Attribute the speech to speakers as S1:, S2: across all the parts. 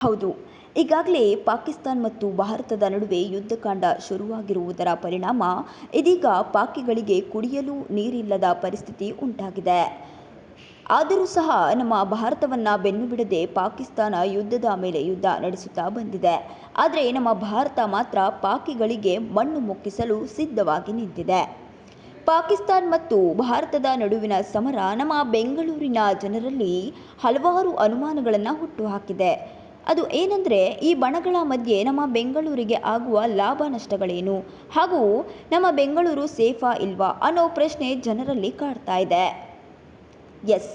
S1: ಹೌದು. ಈಗಾಗಲೇ ಪಾಕಿಸ್ತಾನ್ ಮತ್ತು ಭಾರತದ ನಡುವೆ ಯುದ್ಧಕಾಂಡ ಶುರುವಾಗಿರುವುದರ ಪರಿಣಾಮ ಇದೀಗ ಪಾಕಿಗಳಿಗೆ ಕುಡಿಯಲು ನೀರಿಲ್ಲದ ಪರಿಸ್ಥಿತಿ ಉಂಟಾಗಿದೆ. ಆದರೂ ಸಹ ನಮ್ಮ ಭಾರತವನ್ನು ಬೆನ್ನು ಬಿಡದೆ ಪಾಕಿಸ್ತಾನ ಯುದ್ಧದ ಮೇಲೆ ಯುದ್ಧ ನಡೆಸುತ್ತಾ ಬಂದಿದೆ. ಆದರೆ ನಮ್ಮ ಭಾರತ ಮಾತ್ರ ಪಾಕಿಗಳಿಗೆ ಮಣ್ಣು ಮುಕ್ಕಿಸಲು ಸಿದ್ಧವಾಗಿ ನಿಂತಿದೆ. ಪಾಕಿಸ್ತಾನ್ ಮತ್ತು ಭಾರತದ ನಡುವಿನ ಸಮರ ನಮ್ಮ ಬೆಂಗಳೂರಿನ ಜನರಲ್ಲಿ ಹಲವಾರು ಅನುಮಾನಗಳನ್ನು ಹುಟ್ಟುಹಾಕಿದೆ ಅದು ಏನಂದರೆ, ಈ ಬಣಗಳ ಮಧ್ಯೆ ನಮ್ಮ ಬೆಂಗಳೂರಿಗೆ ಆಗುವ ಲಾಭ ನಷ್ಟಗಳೇನು? ಹಾಗೂ ನಮ್ಮ ಬೆಂಗಳೂರು ಸೇಫಾ ಇಲ್ವಾ ಅನ್ನೋ ಪ್ರಶ್ನೆ ಜನರಲ್ಲಿ ಕಾಡ್ತಾ ಇದೆ. ಎಸ್,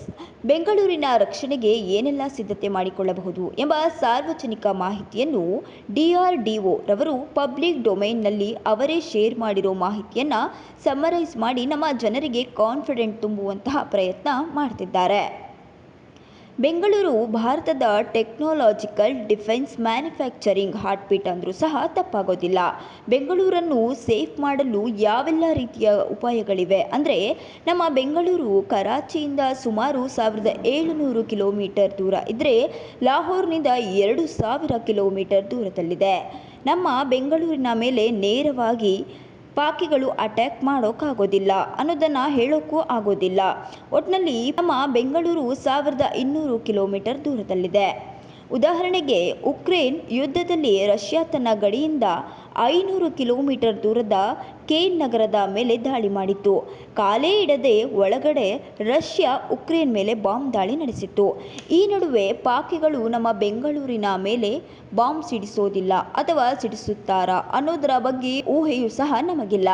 S1: ಬೆಂಗಳೂರಿನ ರಕ್ಷಣೆಗೆ ಏನೆಲ್ಲ ಸಿದ್ಧತೆ ಮಾಡಿಕೊಳ್ಳಬಹುದು ಎಂಬ ಸಾರ್ವಜನಿಕ ಮಾಹಿತಿಯನ್ನು ಡಿಆರ್ಡಿಒ ರವರು ಪಬ್ಲಿಕ್ ಡೊಮೈನ್ನಲ್ಲಿ ಅವರೇ ಶೇರ್ ಮಾಡಿರೋ ಮಾಹಿತಿಯನ್ನು ಸಮ್ಮರೈಸ್ ಮಾಡಿ ನಮ್ಮ ಜನರಿಗೆ ಕಾನ್ಫಿಡೆಂಟ್ ತುಂಬುವಂತಹ ಪ್ರಯತ್ನ ಮಾಡ್ತಿದ್ದಾರೆ. ಬೆಂಗಳೂರು, ಭಾರತದ ಟೆಕ್ನಾಲಜಿಕಲ್ ಡಿಫೆನ್ಸ್ ಮ್ಯಾನುಫ್ಯಾಕ್ಚರಿಂಗ್ ಹಾರ್ಟ್ಬೀಟ್ ಅಂದರೂ ಸಹ ತಪ್ಪಾಗೋದಿಲ್ಲ. ಬೆಂಗಳೂರನ್ನು ಸೇಫ್ ಮಾಡಲು ಯಾವೆಲ್ಲ ರೀತಿಯ ಉಪಾಯಗಳಿವೆ? ಅಂದರೆ, ನಮ್ಮ ಬೆಂಗಳೂರು ಕರಾಚಿಯಿಂದ ಸುಮಾರು ಸಾವಿರದ ಏಳುನೂರು ಕಿಲೋಮೀಟರ್ ದೂರ ಇದ್ದರೆ ಲಾಹೋರ್ನಿಂದ ಎರಡು ಸಾವಿರ ಕಿಲೋಮೀಟರ್ ದೂರದಲ್ಲಿದೆ. ನಮ್ಮ ಬೆಂಗಳೂರಿನ ಮೇಲೆ ನೇರವಾಗಿ ಪಾಕಿಗಳು ಅಟ್ಯಾಕ್ ಮಾಡೋಕ್ಕಾಗೋದಿಲ್ಲ. ಅನ್ನೋದನ್ನು ಹೇಳೋಕ್ಕೂ ಆಗೋದಿಲ್ಲ. ಒಟ್ಟಿನಲ್ಲಿ ನಮ್ಮ ಬೆಂಗಳೂರು ಸಾವಿರದ ಇನ್ನೂರು ಕಿಲೋಮೀಟರ್ ದೂರದಲ್ಲಿದೆ. ಉದಾಹರಣೆಗೆ, ಉಕ್ರೇನ್ ಯುದ್ಧದಲ್ಲಿ ರಷ್ಯಾ ತನ್ನ ಗಡಿಯಿಂದ ಐನೂರು ಕಿಲೋಮೀಟರ್ ದೂರದ ಕೇನ್ ನಗರದ ಮೇಲೆ ದಾಳಿ ಮಾಡಿತ್ತು. ಕಾಲೇ ಇಡದೆ ಒಳಗಡೆ ರಷ್ಯಾ ಉಕ್ರೇನ್ ಮೇಲೆ ಬಾಂಬ್ ದಾಳಿ ನಡೆಸಿತ್ತು. ಈ ನಡುವೆ ಪಾಕಿಗಳು ನಮ್ಮ ಬೆಂಗಳೂರಿನ ಮೇಲೆ ಬಾಂಬ್ ಸಿಡಿಸೋದಿಲ್ಲ ಅಥವಾ ಸಿಡಿಸುತ್ತಾರಾ ಅನ್ನೋದರ ಬಗ್ಗೆ ಊಹೆಯೂ ಸಹ ನಮಗಿಲ್ಲ.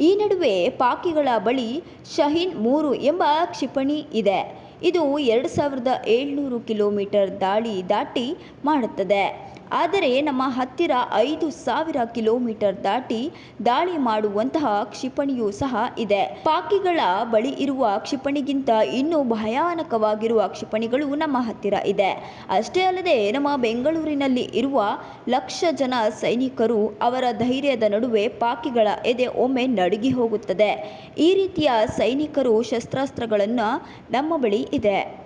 S1: ಈ ನಡುವೆ ಪಾಕಿಗಳ ಬಳಿ ಶಹೀನ್ ಮೂರು ಎಂಬ ಕ್ಷಿಪಣಿ ಇದೆ. ಇದು ಎರಡು ಸಾವಿರದ ಏಳ್ನೂರು ಕಿಲೋಮೀಟರ್ ದಾಳಿ ದಾಟಿ ಮಾಡುತ್ತದೆ. ಆದರೆ ನಮ್ಮ ಹತ್ತಿರ ಐದು ಸಾವಿರ ಕಿಲೋಮೀಟರ್ ದಾಟಿ ದಾಳಿ ಮಾಡುವಂತಹ ಕ್ಷಿಪಣಿಯೂ ಸಹ ಇದೆ. ಪಾಕಿಗಳ ಬಳಿ ಇರುವ ಕ್ಷಿಪಣಿಗಿಂತ ಇನ್ನೂ ಭಯಾನಕವಾಗಿರುವ ಕ್ಷಿಪಣಿಗಳು ನಮ್ಮ ಹತ್ತಿರ ಇದೆ. ಅಷ್ಟೇ ಅಲ್ಲದೆ ನಮ್ಮ ಬೆಂಗಳೂರಿನಲ್ಲಿ ಇರುವ ಲಕ್ಷ ಜನ ಸೈನಿಕರು ಅವರ ಧೈರ್ಯದ ನಡುವೆ ಪಾಕಿಗಳ ಎದೆ ಒಮ್ಮೆ ನಡುಗಿ ಹೋಗುತ್ತದೆ. ಈ ರೀತಿಯ ಸೈನಿಕರು ಶಸ್ತ್ರಾಸ್ತ್ರಗಳನ್ನು ನಮ್ಮ ಬಳಿ ಇದೆ.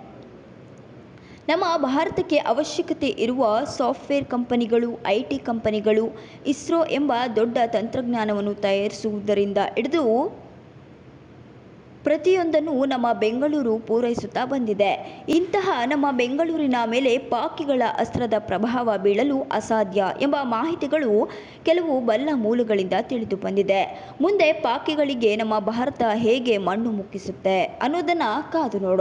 S1: ನಮ್ಮ ಭಾರತಕ್ಕೆ ಅವಶ್ಯಕತೆ ಇರುವ ಸಾಫ್ಟ್ವೇರ್ ಕಂಪನಿಗಳು, ಐ ಟಿ ಕಂಪನಿಗಳು, ಇಸ್ರೋ ಎಂಬ ದೊಡ್ಡ ತಂತ್ರಜ್ಞಾನವನ್ನು ತಯಾರಿಸುವುದರಿಂದ ಹಿಡಿದು ಪ್ರತಿಯೊಂದನ್ನು ನಮ್ಮ ಬೆಂಗಳೂರು ಪೂರೈಸುತ್ತಾ ಬಂದಿದೆ. ಇಂತಹ ನಮ್ಮ ಬೆಂಗಳೂರಿನ ಮೇಲೆ ಪಾಕಿಗಳ ಅಸ್ತ್ರದ ಪ್ರಭಾವ ಬೀಳಲು ಅಸಾಧ್ಯ ಎಂಬ ಮಾಹಿತಿಗಳು ಕೆಲವು ಬಲ್ಲ ಮೂಲಗಳಿಂದ ತಿಳಿದು ಬಂದಿದೆ. ಮುಂದೆ ಪಾಕಿಗಳಿಗೆ ನಮ್ಮ ಭಾರತ ಹೇಗೆ ಮಣ್ಣು ಮುಕ್ಕಿಸುತ್ತೆ ಅನ್ನೋದನ್ನು ಕಾದು ನೋಡೋಣ.